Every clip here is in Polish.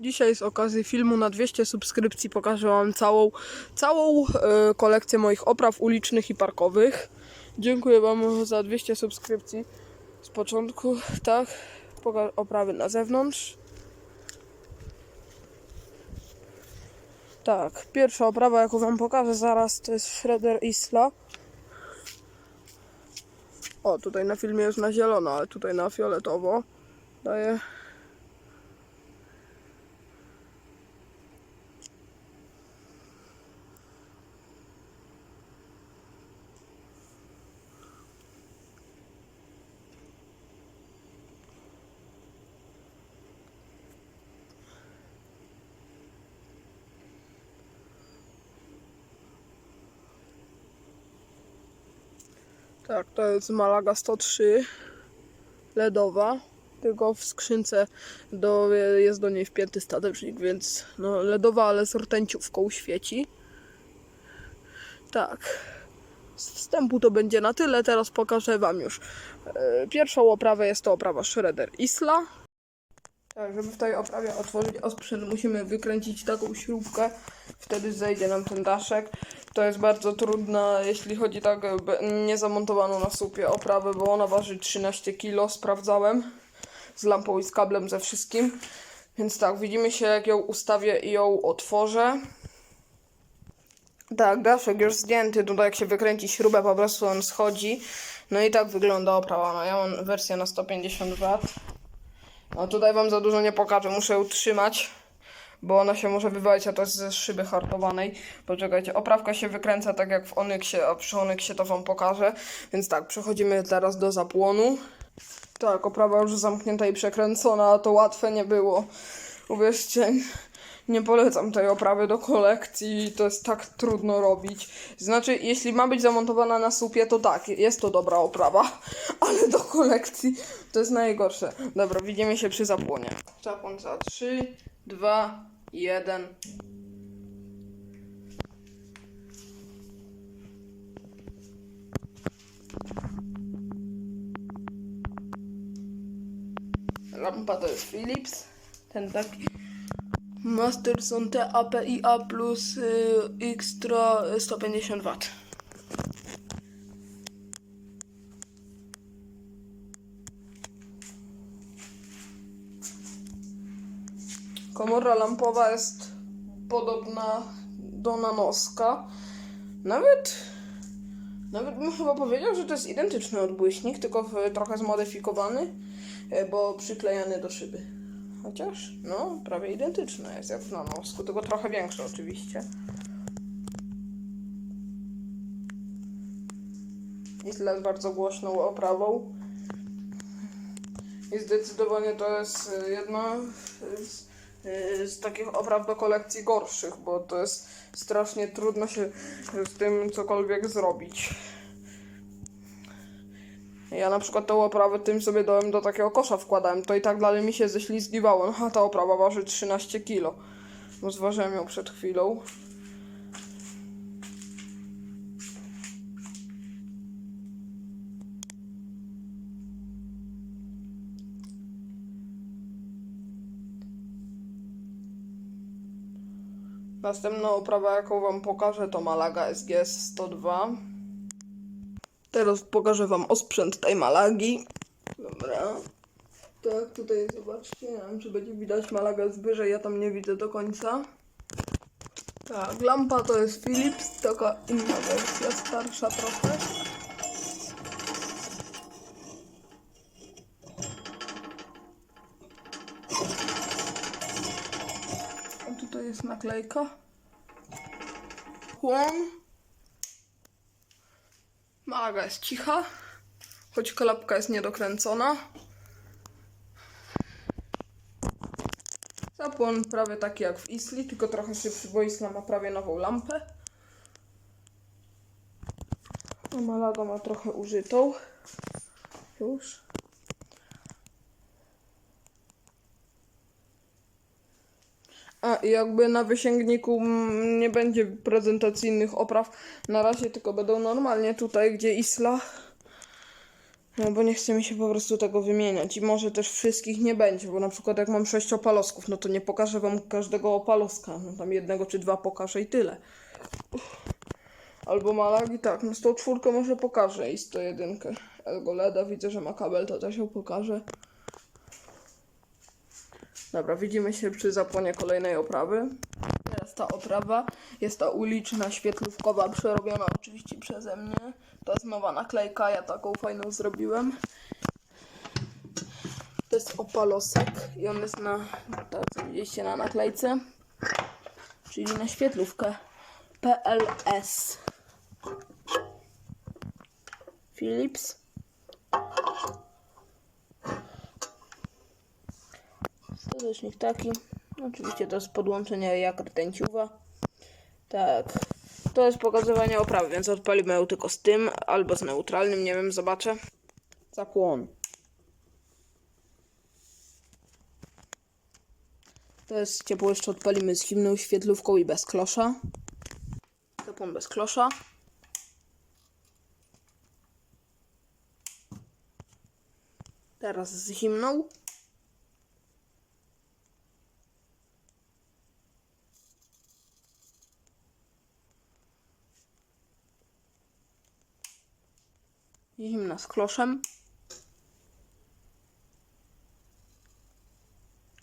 Dzisiaj z okazji filmu na 200 subskrypcji pokażę Wam całą, całą e, kolekcję moich opraw ulicznych i parkowych. Dziękuję Wam za 200 subskrypcji z początku, tak, poka- oprawy na zewnątrz. Tak, pierwsza oprawa, jaką Wam pokażę zaraz, to jest Shredder Isla. O, tutaj na filmie jest na zielono, ale tutaj na fioletowo daję. Tak, to jest Malaga 103 LEDowa. Tylko w skrzynce do, jest do niej wpięty statecznik, więc no, LEDowa, ale z rtęciówką świeci. Tak. Z wstępu to będzie na tyle. Teraz pokażę Wam już. e, Pierwszą oprawę jest to oprawa Shredder Isla. Tak, żeby w tej oprawie otworzyć osprzęt, musimy wykręcić taką śrubkę. Wtedy zejdzie nam ten daszek. To jest bardzo trudna, jeśli chodzi tak e, be- niezamontowaną na słupie oprawę, bo ona waży 13 kg, sprawdzałem. Z lampą i z kablem, ze wszystkim. Więc tak, widzimy się jak ją ustawię i ją otworzę. Tak, daszek już zdjęty, tutaj jak się wykręci śrubę, po prostu on schodzi. No i tak wygląda oprawa. No, ja mam wersję na 150 W. No tutaj wam za dużo nie pokażę, muszę ją trzymać, bo ona się może wywalić, a to jest ze szyby hartowanej. Poczekajcie, oprawka się wykręca tak jak w Onyksie, a przy Onyksie to wam pokażę. Więc tak, przechodzimy teraz do zapłonu. Tak, oprawa już zamknięta i przekręcona, a to łatwe nie było. Uwierzcie, nie polecam tej oprawy do kolekcji, to jest tak trudno robić. Znaczy, jeśli ma być zamontowana na słupie, to tak, jest to dobra oprawa, ale do kolekcji to jest najgorsze. Dobra, widzimy się przy zapłonie. Zapłon za 3, 2, 1. Lampa to jest Philips, ten taki. Masterson TAPIA plus y, Extra 150 W. Komora lampowa jest podobna do nanoska. Nawet, nawet bym chyba powiedział, że to jest identyczny odbłyśnik, tylko w, trochę zmodyfikowany, e, bo przyklejany do szyby. Chociaż, no, prawie identyczny jest jak w nanosku, tylko trochę większy oczywiście. Jest bardzo głośną oprawą. I zdecydowanie to jest y, jedna z, z takich opraw do kolekcji gorszych, bo to jest strasznie trudno się z tym cokolwiek zrobić. Ja na przykład tą oprawę tym sobie dałem do takiego kosza wkładałem, to i tak dalej mi się ześlizgiwało. A ta oprawa waży 13 kg. Zważyłem ją przed chwilą. Następna oprawa, jaką Wam pokażę, to Malaga SGS 102. Teraz pokażę Wam osprzęt tej Malagi. Dobra. Tak, tutaj zobaczcie. Nie wiem, czy będzie widać Malaga jest wyżej, ja tam nie widzę do końca. Tak, lampa to jest Philips, taka inna wersja, starsza trochę. A tutaj jest naklejka. Chłon. Malaga jest cicha, choć kolapka jest niedokręcona. Zapłon prawie taki jak w Isli, tylko trochę szybszy, bo Isla ma prawie nową lampę. A Malaga ma trochę użytą. Już. A jakby na wysięgniku nie będzie prezentacyjnych opraw na razie, tylko będą normalnie tutaj, gdzie Isla No bo nie chce mi się po prostu tego wymieniać i może też wszystkich nie będzie, bo na przykład jak mam sześć opalosków, no to nie pokażę wam każdego opaloska, no tam jednego czy dwa pokażę i tyle. Albo Malag i tak, no 104 może pokażę i 101. Elgoleda widzę, że ma kabel, to też ją pokażę. Dobra, widzimy się przy zapłonie kolejnej oprawy. Teraz ta oprawa jest ta uliczna, świetlówkowa, przerobiona oczywiście przeze mnie. To jest nowa naklejka, ja taką fajną zrobiłem. To jest opalosek i on jest na, tak co widzieliście na naklejce, czyli na świetlówkę PLS. Philips. Serdecznik taki. Oczywiście to jest podłączenie jak rtęciuwa. Tak. To jest pokazywanie oprawy, więc odpalimy ją tylko z tym albo z neutralnym, nie wiem, zobaczę. Zapłon. To jest ciepło, jeszcze odpalimy z zimną świetlówką i bez klosza. Zapłon bez klosza. Teraz z zimną. Zimna z kloszem.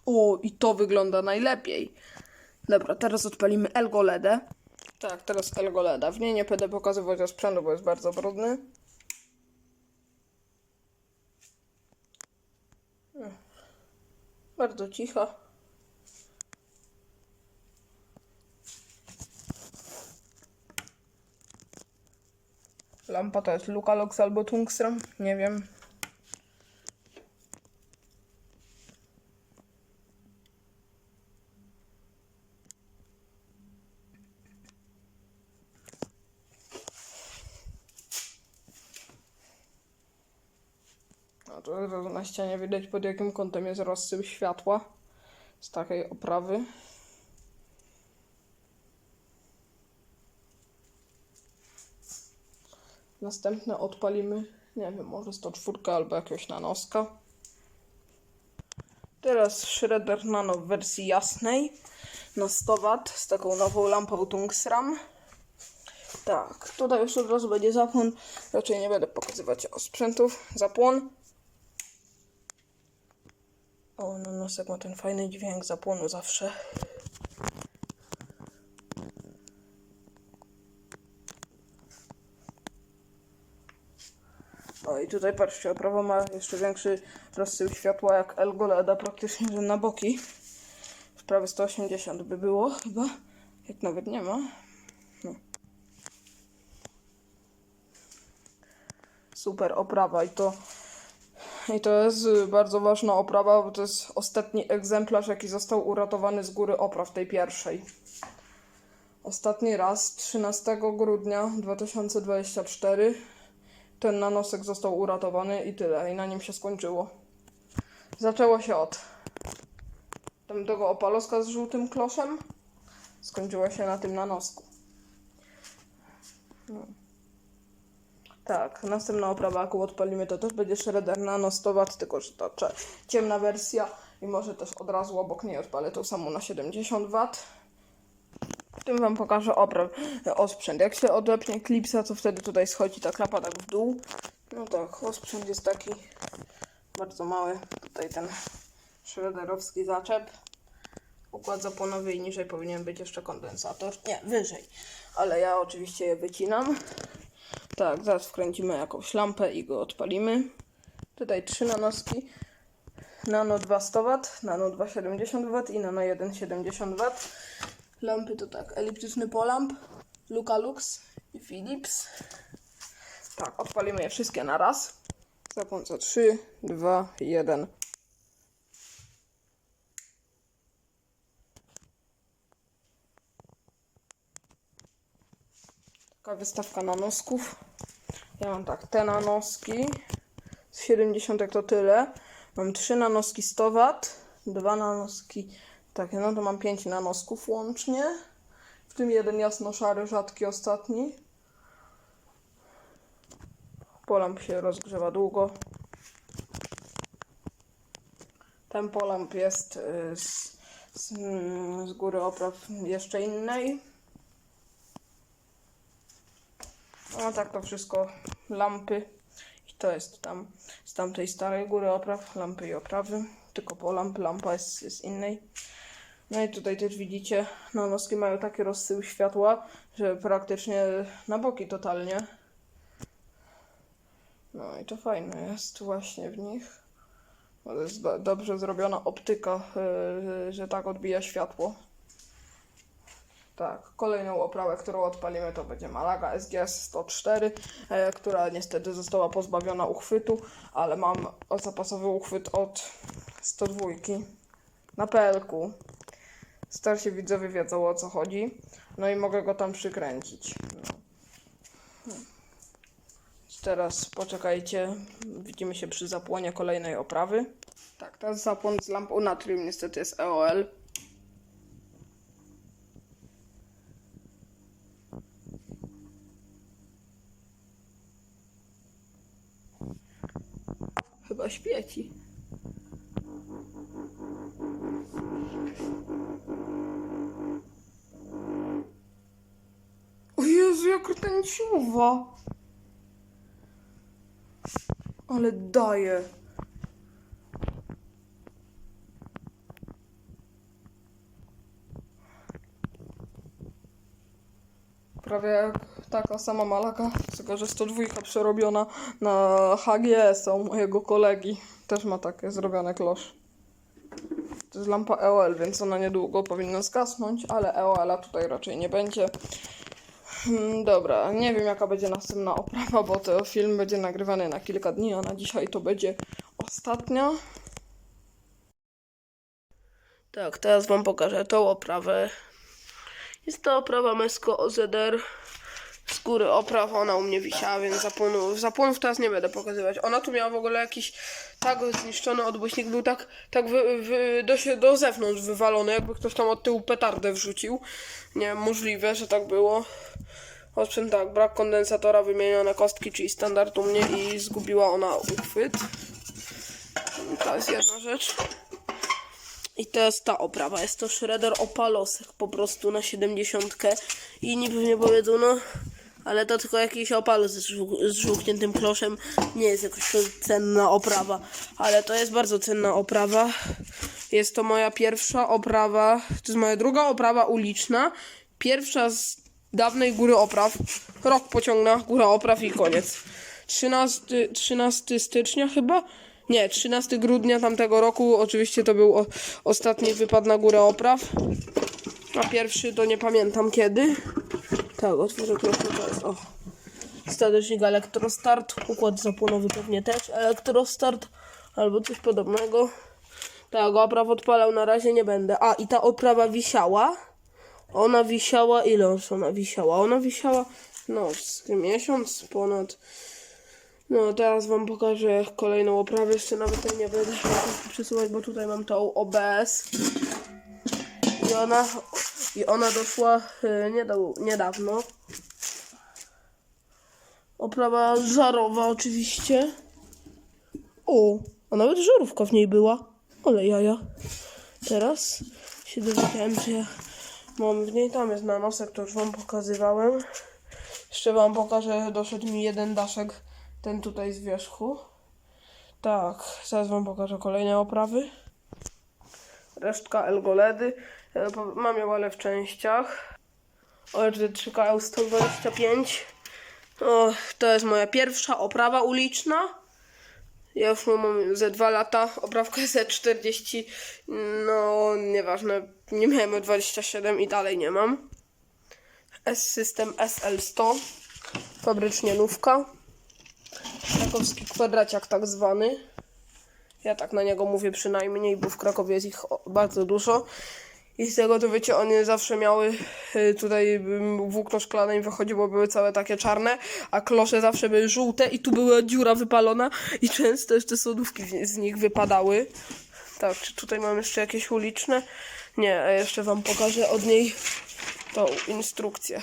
O, i to wygląda najlepiej. Dobra, teraz odpalimy Elgoledę. Tak, teraz Elgoleda. W niej nie będę pokazywać o sprzętu, bo jest bardzo brudny. Bardzo cicha. Lampa to jest Lucalox albo Tungstrom, nie wiem. No to na ścianie widać pod jakim kątem jest rozsył światła z takiej oprawy. Następne odpalimy, nie wiem, może 104 albo jakiegoś nanoska. Teraz Shredder Nano w wersji jasnej na 100 W z taką nową lampą Tungstram. Tak, tutaj już od razu będzie zapłon. Raczej nie będę pokazywać osprzętów. Zapłon. O, nanosek ma ten fajny dźwięk zapłonu zawsze. I tutaj patrzcie, oprawa ma jeszcze większy rozsył światła jak Elgoleda, praktycznie że na boki. W prawie 180 by było chyba, jak nawet nie ma. No. Super oprawa i to i to jest bardzo ważna oprawa, bo to jest ostatni egzemplarz, jaki został uratowany z góry opraw tej pierwszej. Ostatni raz 13 grudnia 2024 ten nanosek został uratowany i tyle, i na nim się skończyło. Zaczęło się od tamtego opaloska z żółtym kloszem, skończyło się na tym nanosku. No. Tak, następna oprawa, jaką odpalimy, to też będzie Shredder Nano 100 W, tylko że to ciemna wersja i może też od razu obok niej odpalę tą samą na 70 W. Tym Wam pokażę opraw, osprzęt. Jak się odepnie klipsa, to wtedy tutaj schodzi ta klapa tak w dół. No tak, osprzęt jest taki bardzo mały. Tutaj ten shredderowski zaczep. Układ zapłonowy i niżej powinien być jeszcze kondensator. Nie, wyżej. Ale ja oczywiście je wycinam. Tak, zaraz wkręcimy jakąś lampę i go odpalimy. Tutaj trzy nanoski. Nano 2 100 W, Nano 2 70 W i Nano 1 70 W. Lampy to tak, eliptyczny polamp, Lucalux i Philips. Tak, odpalimy je wszystkie na raz. Zapłon za 3, 2, 1. Taka wystawka nanosków. Ja mam tak, te nanoski z 70 to tyle. Mam 3 nanoski 100 W, 2 nanoski takie, no to mam 5 nanosków łącznie. W tym jeden jasno-szary, rzadki ostatni. Polamp się rozgrzewa długo. Ten polamp jest y, z, z, z góry opraw jeszcze innej. A tak to wszystko lampy. I to jest tam z tamtej starej góry opraw, lampy i oprawy. Tylko polamp, lampa jest z innej. No i tutaj też widzicie, no noski mają taki rozsył światła, że praktycznie na boki totalnie. No i to fajne jest właśnie w nich. Bo to jest do, dobrze zrobiona optyka, yy, że tak odbija światło. Tak, kolejną oprawę, którą odpalimy to będzie Malaga SGS 104, e, która niestety została pozbawiona uchwytu, ale mam zapasowy uchwyt od 102 na PL-ku. Starsi widzowie wiedzą o co chodzi, no i mogę go tam przykręcić. No. Teraz poczekajcie, widzimy się przy zapłonie kolejnej oprawy. Tak, teraz zapłon z lampą natrium niestety jest EOL. Chyba świeci. Kręciuwa! Ale daje. Prawie jak taka sama malaka, tylko że 102 przerobiona na HGS u mojego kolegi. Też ma takie zrobione klosz. To jest lampa EOL, więc ona niedługo powinna zgasnąć, ale EOL-a tutaj raczej nie będzie. Hmm, Dobra, nie wiem jaka będzie następna oprawa, bo to film będzie nagrywany na kilka dni, a na dzisiaj to będzie ostatnia. Tak, teraz wam pokażę tą oprawę. Jest to oprawa Mesko OZR z góry opraw, ona u mnie wisiała, więc zapłonów, zapłonów teraz nie będę pokazywać. Ona tu miała w ogóle jakiś tak zniszczony odbłyśnik, był tak, tak wy, wy, do, się, do zewnątrz wywalony, jakby ktoś tam od tyłu petardę wrzucił. Nie możliwe, że tak było. Osprzęt tak, brak kondensatora, wymienione kostki, czyli standard u mnie i zgubiła ona uchwyt. To jest jedna rzecz. I to jest ta oprawa. Jest to shredder opalosek po prostu na 70. I inni pewnie powiedzą, no, ale to tylko jakiś opalos z, z żółkniętym kloszem. Nie jest jakoś cenna oprawa, ale to jest bardzo cenna oprawa. Jest to moja pierwsza oprawa, to jest moja druga oprawa uliczna. Pierwsza z dawnej góry opraw. Rok pociągna, góra opraw i koniec. 13, 13 stycznia chyba? Nie, 13 grudnia tamtego roku. Oczywiście to był o, ostatni wypad na górę opraw. A pierwszy to nie pamiętam kiedy. Tak, otworzę trochę to jest. O. Statecznik elektrostart. Układ zapłonowy pewnie też elektrostart albo coś podobnego. Tak, opraw odpalał na razie nie będę. A i ta oprawa wisiała. Ona wisiała, ile ona wisiała? Ona wisiała, no, miesiąc ponad. No, teraz wam pokażę kolejną oprawę. Jeszcze nawet nie będę przesuwać, bo tutaj mam tą OBS. I ona, i ona doszła y, niedawno. Oprawa żarowa oczywiście. O, a nawet żarówka w niej była. Ale jaja. Teraz się dowiedziałem, że ja mam w niej, tam jest na nosek, to już wam pokazywałem. Jeszcze wam pokażę, doszedł mi jeden daszek, ten tutaj z wierzchu. Tak, zaraz wam pokażę kolejne oprawy. Resztka Elgoledy. E, Mam ją ale w częściach. ORD3KL 125. O, to jest moja pierwsza oprawa uliczna. Ja już mam ze dwa lata, oprawkę Z40, no nieważne, nie miałem 27 i dalej nie mam. S-System SL100, fabrycznie nówka. Krakowski kwadraciak tak zwany. Ja tak na niego mówię przynajmniej, bo w Krakowie jest ich bardzo dużo. I z tego to wiecie, one zawsze miały y, tutaj włókno szklane im wychodziło, były całe takie czarne, a klosze zawsze były żółte i tu była dziura wypalona i często jeszcze sodówki z nich wypadały. Tak, czy tutaj mam jeszcze jakieś uliczne? Nie, a jeszcze wam pokażę od niej tą instrukcję.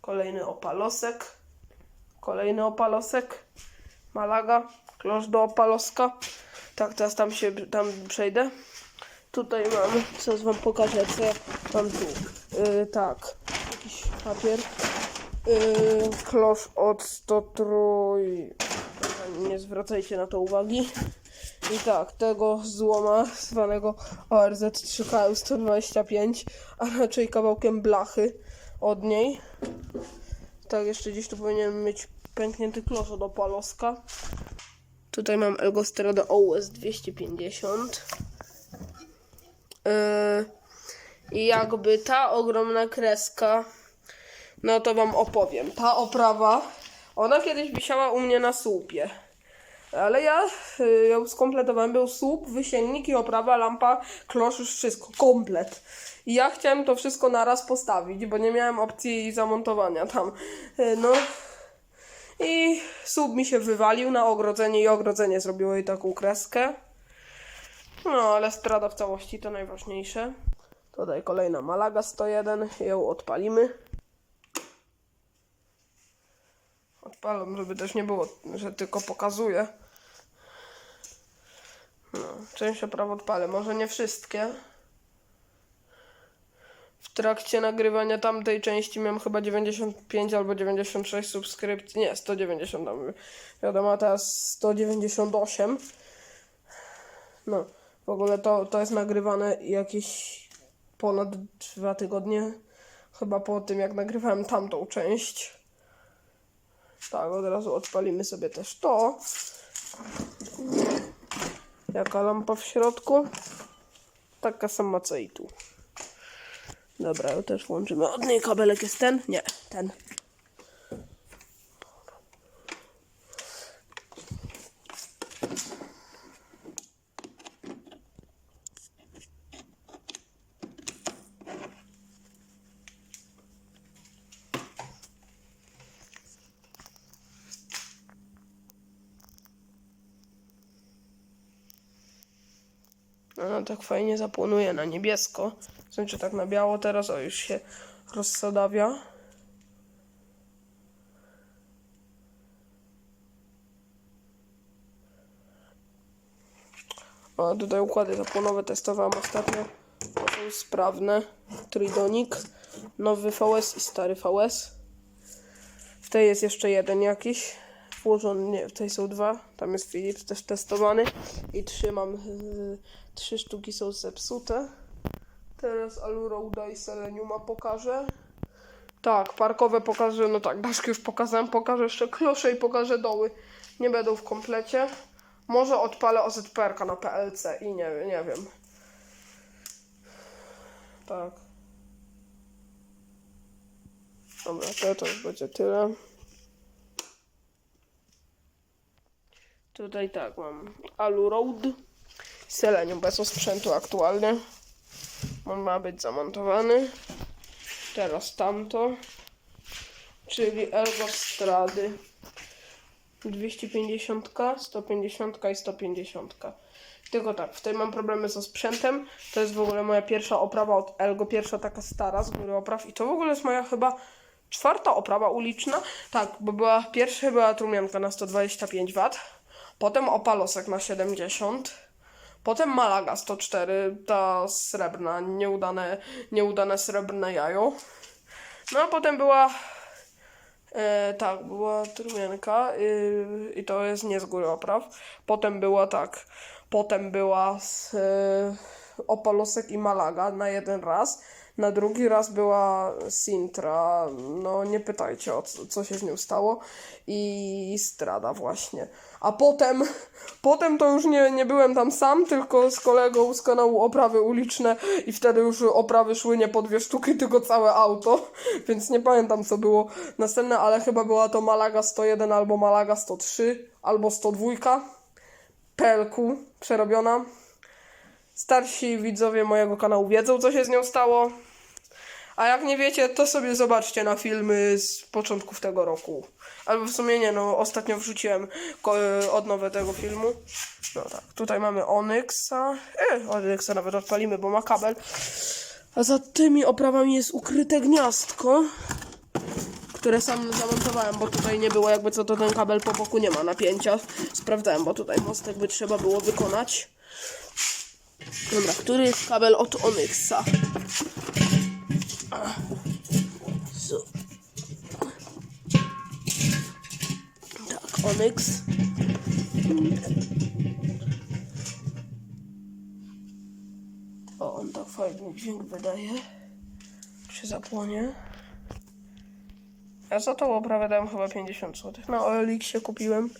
Kolejny opalosek. Kolejny opalosek. Malaga. Klosz do opaloska. Tak, teraz tam się tam przejdę. Tutaj mam, co wam pokażę, co mam tu. Yy, tak, jakiś papier. Yy, klosz od 103. Nie zwracajcie na to uwagi. I tak, tego złoma zwanego ORZ3KU 125, a raczej kawałkiem blachy od niej. Tak, jeszcze gdzieś tu powinien mieć pęknięty klosz od opaloska. Tutaj mam Elgosterodę OUS 250. Yy, I jakby ta ogromna kreska, no to wam opowiem. Ta oprawa, ona kiedyś wisiała u mnie na słupie. Ale ja y, ją skompletowałem. Był słup, wysięgnik i oprawa, lampa, klosz, już wszystko, komplet. I ja chciałem to wszystko naraz postawić, bo nie miałem opcji zamontowania tam. Y, No i słup mi się wywalił na ogrodzenie i ogrodzenie zrobiło jej taką kreskę. No, ale strada w całości to najważniejsze. Tutaj kolejna Malaga 101, ją odpalimy. Odpalam, żeby też nie było, że tylko pokazuję. No, część opraw odpalę, może nie wszystkie. W trakcie nagrywania tamtej części miałem chyba 95 albo 96 subskrypcji. Nie, 190 tam wiadomo, a teraz 198. No, w ogóle to, to jest nagrywane jakieś ponad dwa tygodnie. Chyba po tym, jak nagrywałem tamtą część. Tak, od razu odpalimy sobie też to. Jaka lampa w środku? Taka sama co i tu. Dobra, ją też włączymy. Od niej kabelek jest ten? Nie, ten. Ona tak fajnie zapłonuje na niebiesko. Znaczy tak na biało teraz, o już się rozsadawia. O, tutaj układy zapłonowe testowałam ostatnio. To są sprawne. Tridonik, nowy VS i stary VS. W tej jest jeszcze jeden jakiś włożony, nie, tej są dwa, tam jest Philips też testowany i trzy mam, yy, trzy sztuki są zepsute. Teraz Aluroda i Seleniuma pokażę. Tak, parkowe pokażę, no tak, daszki już pokazałem, pokażę jeszcze klosze i pokażę doły. Nie będą w komplecie. Może odpalę OZPR na PLC i nie, nie wiem. Tak. Dobra, to, to już będzie tyle. Tutaj tak, mam Alu Road, Selenium bez sprzętu aktualnie. On ma być zamontowany. Teraz tamto, czyli Ergo Strady. 250, 150 i 150. Tylko tak, w tej mam problemy ze sprzętem. To jest w ogóle moja pierwsza oprawa od Elgo, pierwsza taka stara z góry opraw. I to w ogóle jest moja chyba czwarta oprawa uliczna. Tak, bo była pierwsza była trumianka na 125 W, potem opalosek na 70, potem Malaga 104, ta srebrna, nieudane, nieudane srebrne jajo. No a potem była E, tak, była trumienka yy, i to jest nie z góry opraw. Potem była tak, potem była z, e, Opalosek i Malaga na jeden raz. Na drugi raz była Sintra, no nie pytajcie o co, co się z nią stało. I Strada właśnie. A potem, potem to już nie, nie byłem tam sam, tylko z kolegą z kanału Oprawy Uliczne i wtedy już oprawy szły nie po dwie sztuki, tylko całe auto, więc nie pamiętam co było następne, ale chyba była to Malaga 101 albo Malaga 103 albo 102. PLQ przerobiona. Starsi widzowie mojego kanału wiedzą, co się z nią stało. A jak nie wiecie, to sobie zobaczcie na filmy z początków tego roku. Albo w sumie nie, no ostatnio wrzuciłem ko- odnowę tego filmu. No tak, tutaj mamy Onyxa. E, Onyxa nawet odpalimy, bo ma kabel. A za tymi oprawami jest ukryte gniazdko, które sam zamontowałem, bo tutaj nie było jakby co to ten kabel po boku nie ma napięcia. Sprawdzałem, bo tutaj mostek by trzeba było wykonać. Dobra, który jest kabel od Onyxa? Onyx. O, on tak fajny dźwięk wydaje. Się zapłonie. Ja za tą oprawę dałem chyba 50 zł. Na OLX kupiłem.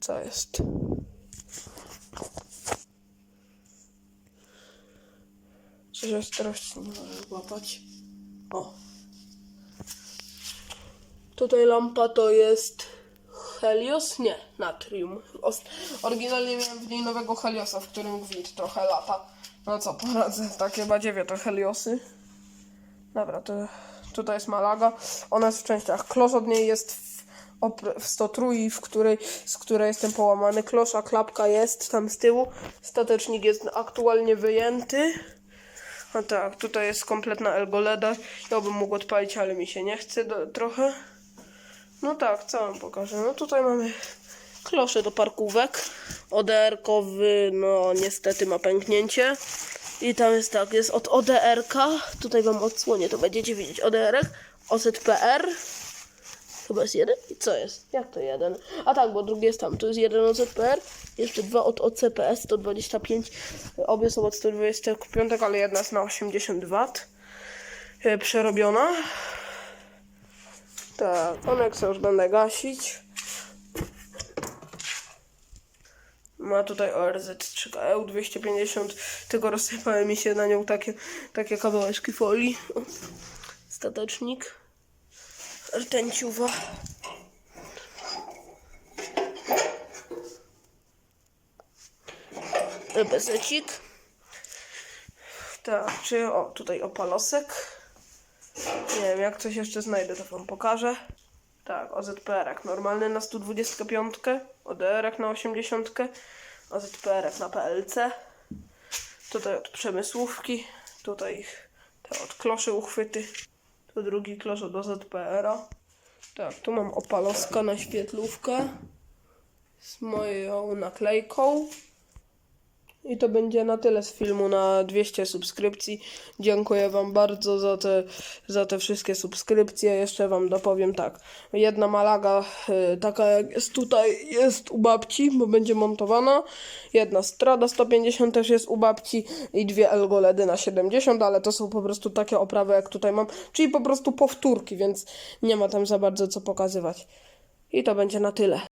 Co jest? Coś ostrości nie możesz łapać. O. Tutaj lampa to jest Helios? Nie, natrium. Oryginalnie miałem w niej nowego Heliosa, w którym gwint trochę lata. No co, poradzę, takie badziewie to Heliosy. Dobra, to tutaj jest Malaga. Ona jest w częściach. Klosz od niej jest w, w 103, w której, z której jestem połamany. Klosza, klapka jest tam z tyłu. Statecznik jest aktualnie wyjęty. A tak, tutaj jest kompletna Elgoleda. Ja bym mógł odpalić, ale mi się nie chce do, trochę. No tak, wam pokażę? No tutaj mamy klosze do parkówek. ODR-kowy, no niestety ma pęknięcie. I tam jest tak, jest od ODR-ka. Tutaj wam odsłonię, to będziecie widzieć. ODR-ek, OZPR. Chyba jest jeden? I co jest? Jak to jeden? A tak, bo drugi jest tam. To jest jeden OZPR, jeszcze dwa od OCPS 125. Obie są od 125, ale jedna jest na 80 W. e, Przerobiona. Tak, Onexa już będę gasić. Ma tutaj ORZ 3EU 250, tylko rozsypały mi się na nią takie, takie kawałeczki folii. Statecznik. Rtęciuwa. Bezecik. Tak, czy o, tutaj opalosek. Nie wiem, jak coś jeszcze znajdę, to wam pokażę. Tak, OZPR normalny na 125, ODR na 80, OZPR na PLC. Tutaj od przemysłówki, tutaj te od kloszy uchwyty. To drugi klosz od OZPR-a. Tak, tu mam opaloska na świetlówkę z moją naklejką. I to będzie na tyle z filmu na 200 subskrypcji. Dziękuję Wam bardzo za te, za te wszystkie subskrypcje. Jeszcze Wam dopowiem tak. Jedna Malaga, y, taka jak jest tutaj, jest u babci, bo będzie montowana. Jedna Strada 150 też jest u babci i dwie Elgoledy na 70, ale to są po prostu takie oprawy jak tutaj mam. Czyli po prostu powtórki, więc nie ma tam za bardzo co pokazywać. I to będzie na tyle.